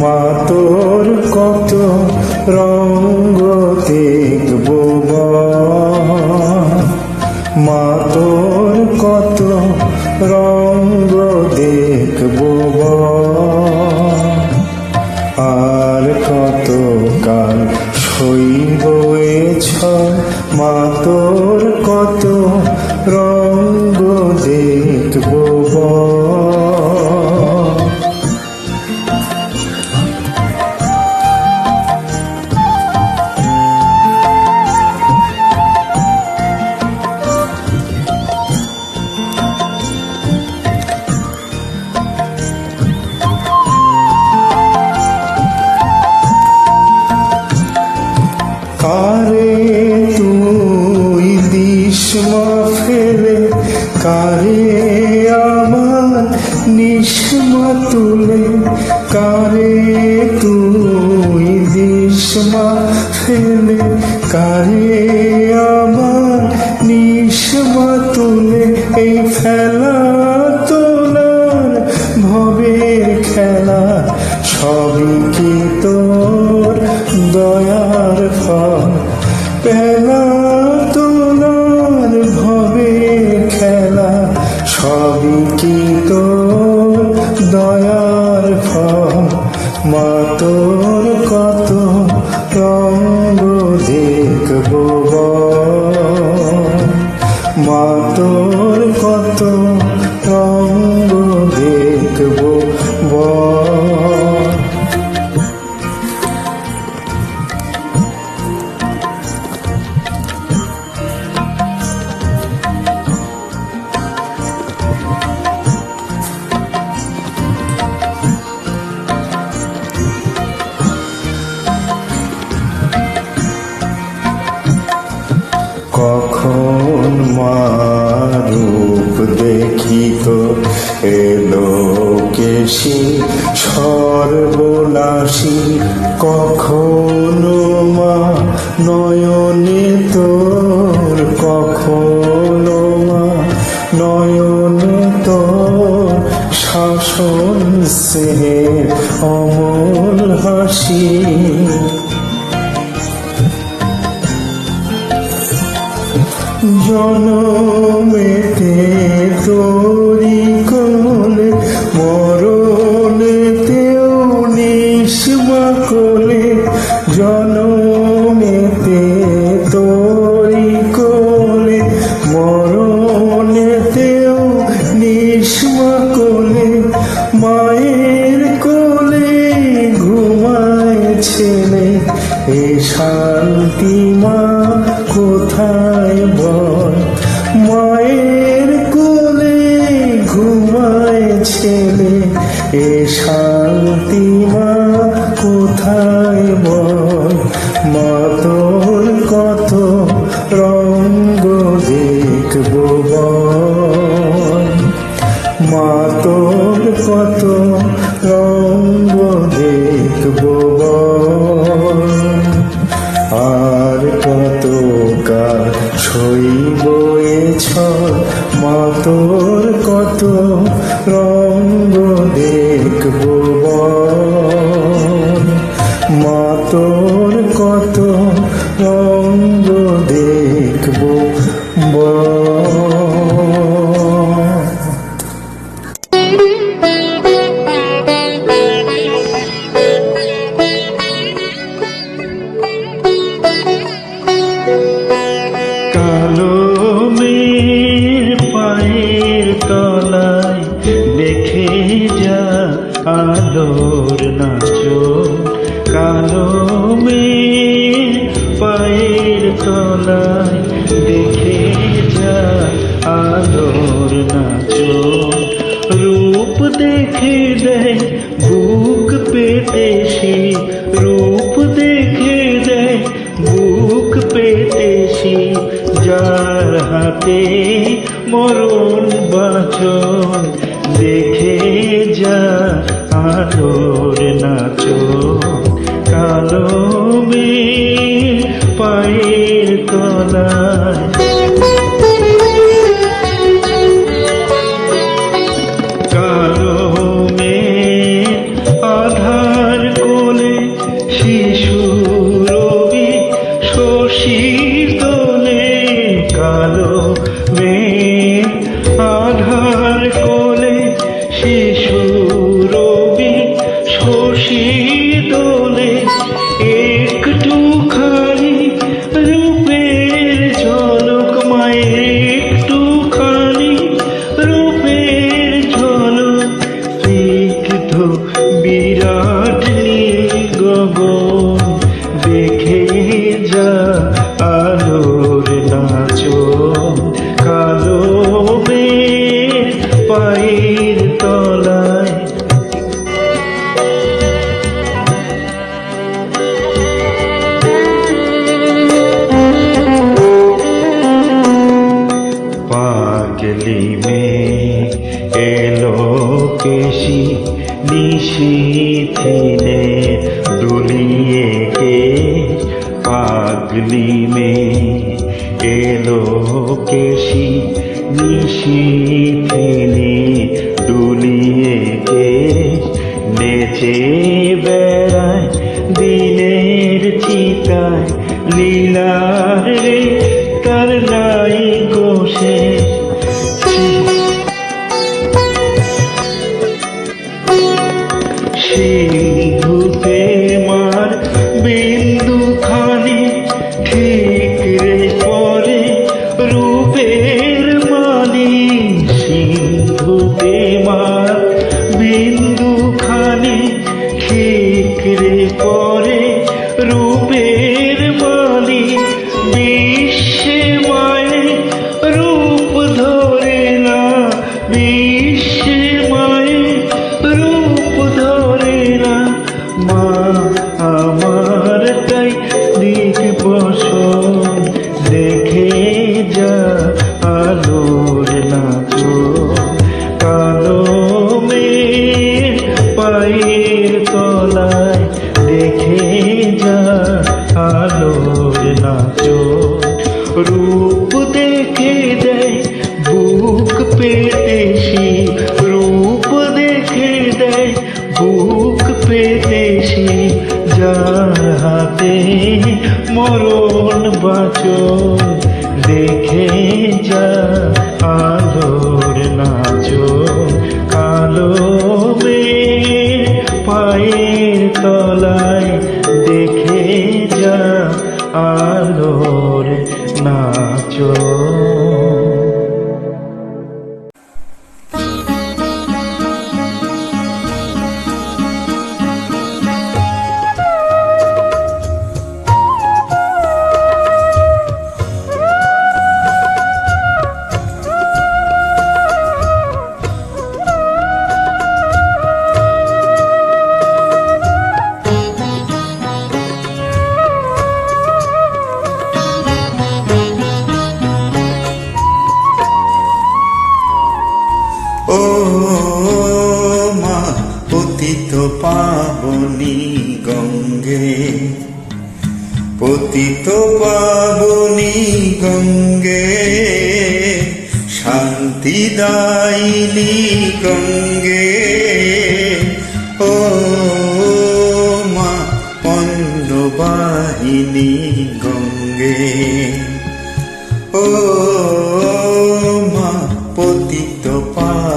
মা তোর কত রং? pehla তো এলো কেশি সর্বনাশী কখনো মা নয় এ শান্তি মা কোথায় বল? মায়ের কোলে ঘুমায় ছেলে এ শান্তি ভেজা আলোর নাচো কালো মেঘ পায়ের তলায়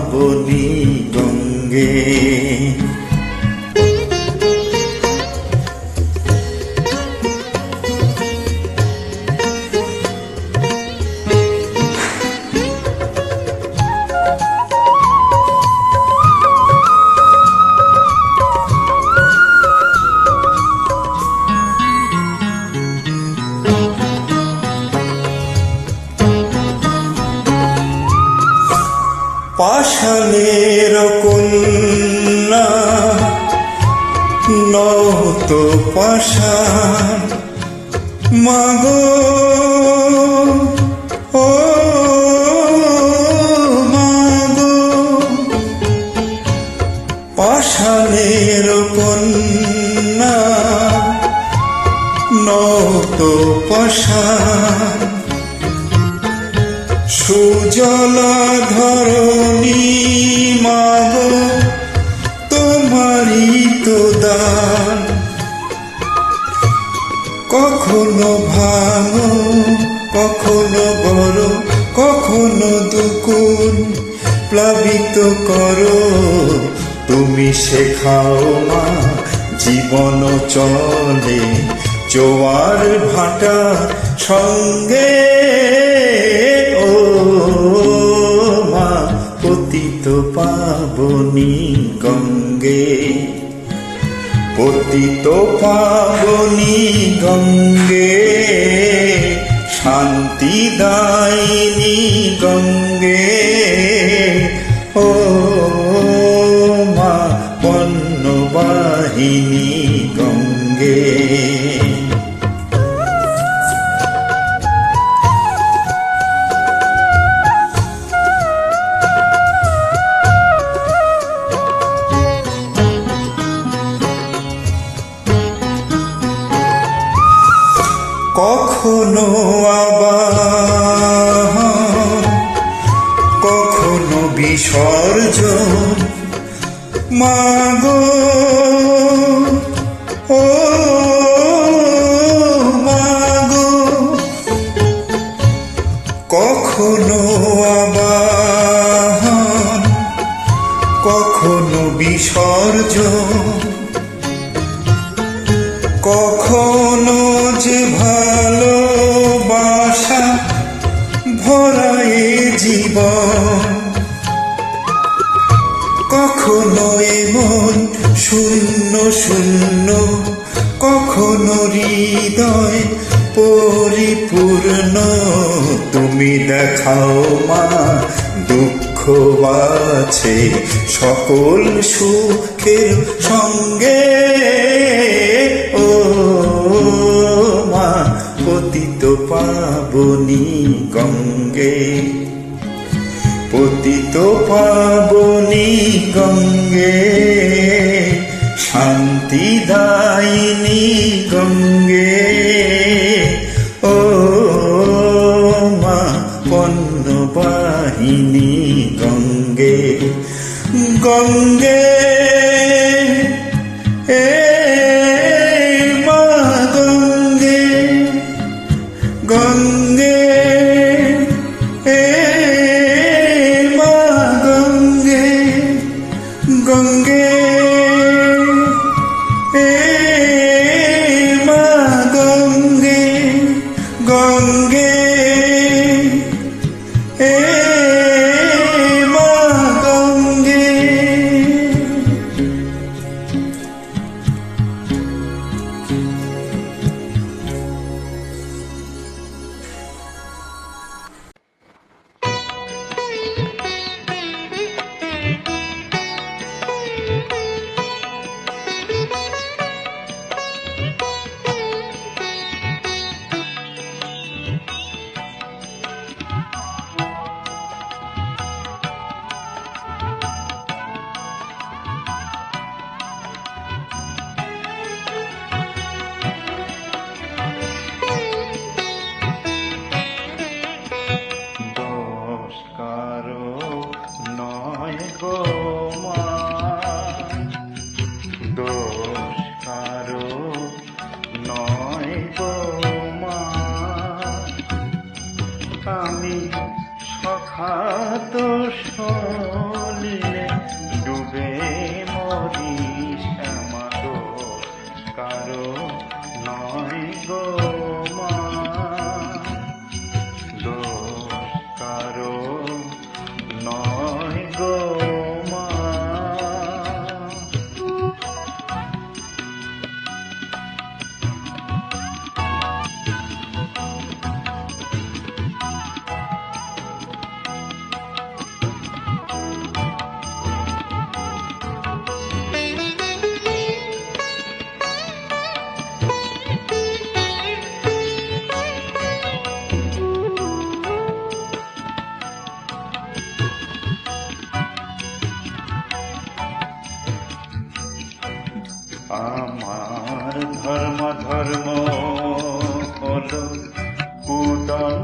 পাবনি গঙ্গে। নত পশা। সুজল ধরণী মাগ তোমারই তো দান। কখনো ভাঙো, কখনো বড়, কখনো দুকুন। প্লাবিত করো, তুমি শেখাও মা জীবন চলে। জোয়ার ভাটা সঙ্গে ও মা, পতিত পাবনি গঙ্গে। পতিত পাবনি গঙ্গে, শান্তি দায়নি গঙ্গে। ও মা পণ্যবাহিনী বিসর্জন। কখনো যে ভালোবাসা ভরায় জীবন, কখনো এমন শূন্য শূন্য, কখনো হৃদয় পরিপূর্ণ। তুমি দেখাও মা দুঃখ আছে সকল সুখের সঙ্গে। ও মা, পতিত পাবনি গঙ্গে। পতিত পাবনি গঙ্গে শান্তি দায়িনী গঙ্গে।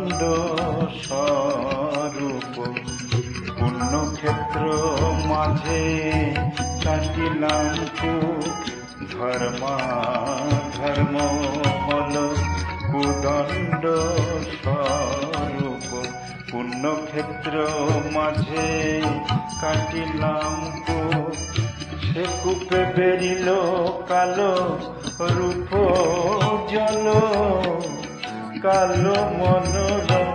কুদণ্ড স্বরূপ, পুণ্যক্ষেত্র মাঝে কাটিলাম ধর্ম ধর্ম হলো কুদণ্ড স্বরূপ, পুণ্যক্ষেত্র মাঝে কাটিলাম সে কূপে বেরিল কালো রূপ জল। কালো মনোরমা।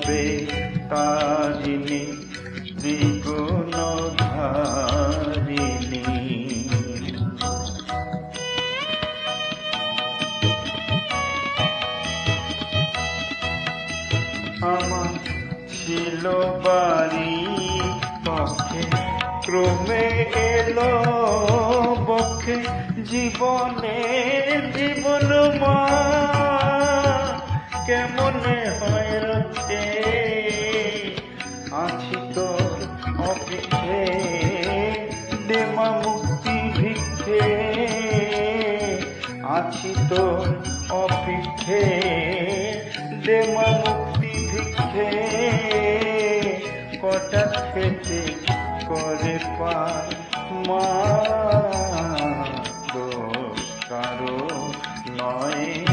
হবে তারিণী দ্বিগুণ ধারিণী আমার ছিল বাড়ি পক্ষে, ক্রমে এলো পক্ষে জীবনে জীবন মা। কেমনে হয় রক্ষে আছি তোর অপেক্ষে। দেমা মুক্তি ভিক্ষে। আছি তোর অপেক্ষে। দেমা মুক্তি ভিক্ষে। কটা খেতে করে পায় মা? দোষ কারও নয়।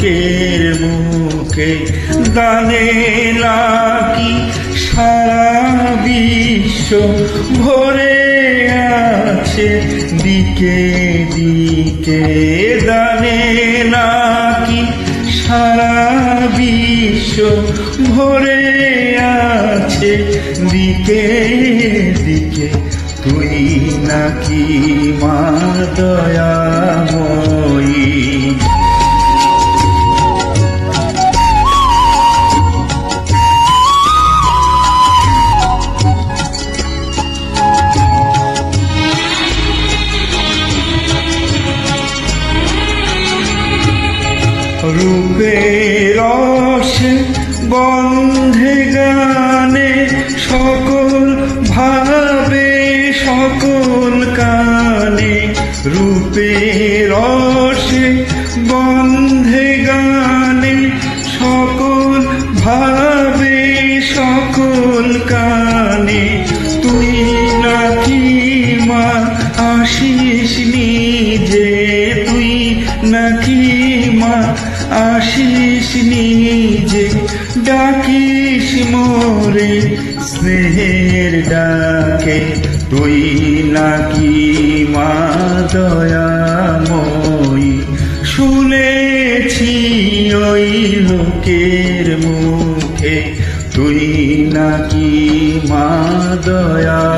লোকের মুখে দানে নাকি সারা বিশ্ব ভরে আছে দিকে দিকে দানে নাকি সারা বিশ্ব ভরে আছে দিকে দিকে। তুই নাকি মা দয়াময়ী বন্ধে গানে সকল ভাবে সকল কানে রূপে লোকের মুখে তুই নাকি মা দয়াময়ী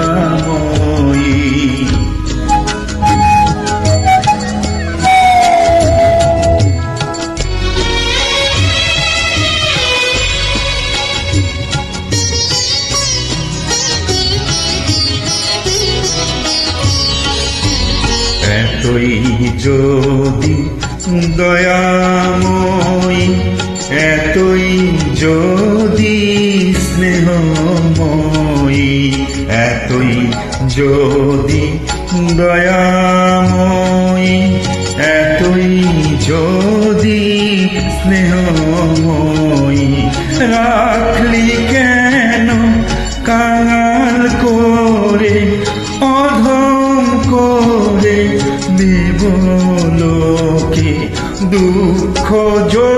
দুঃখ যদি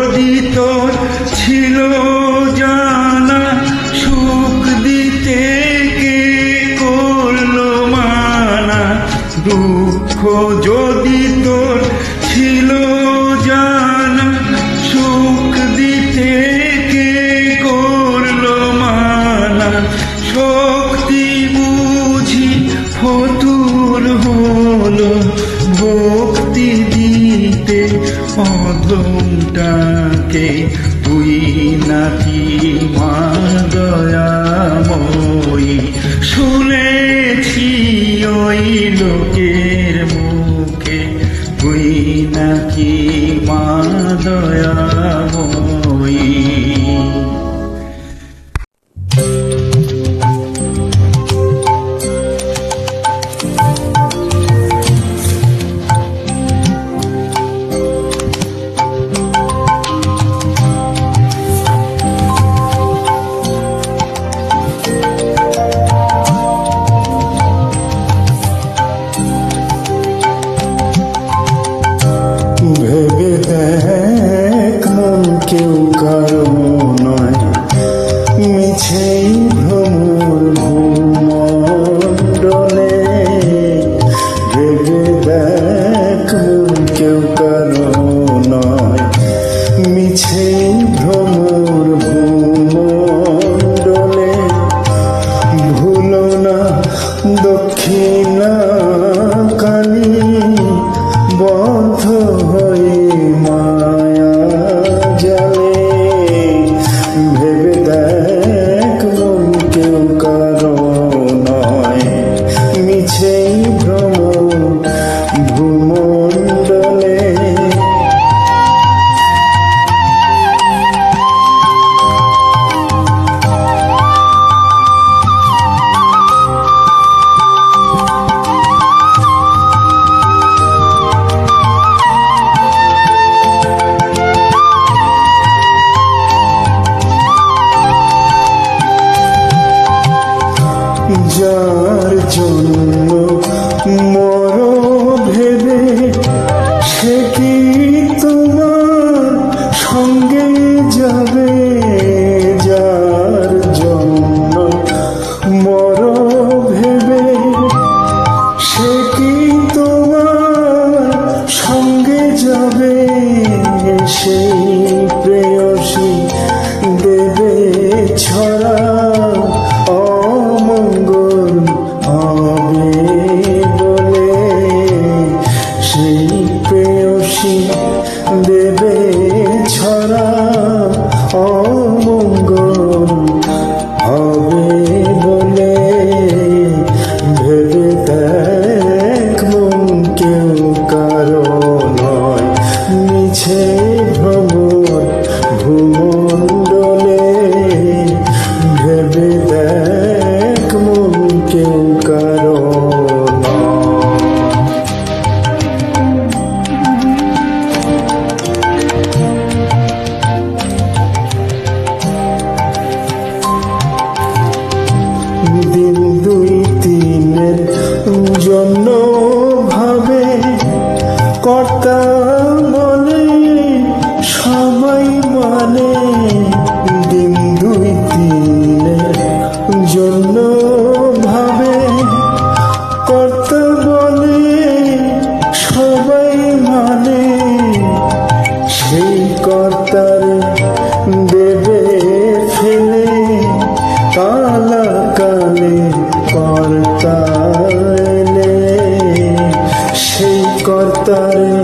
কর্তারে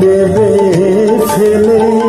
দেবে ফেলে।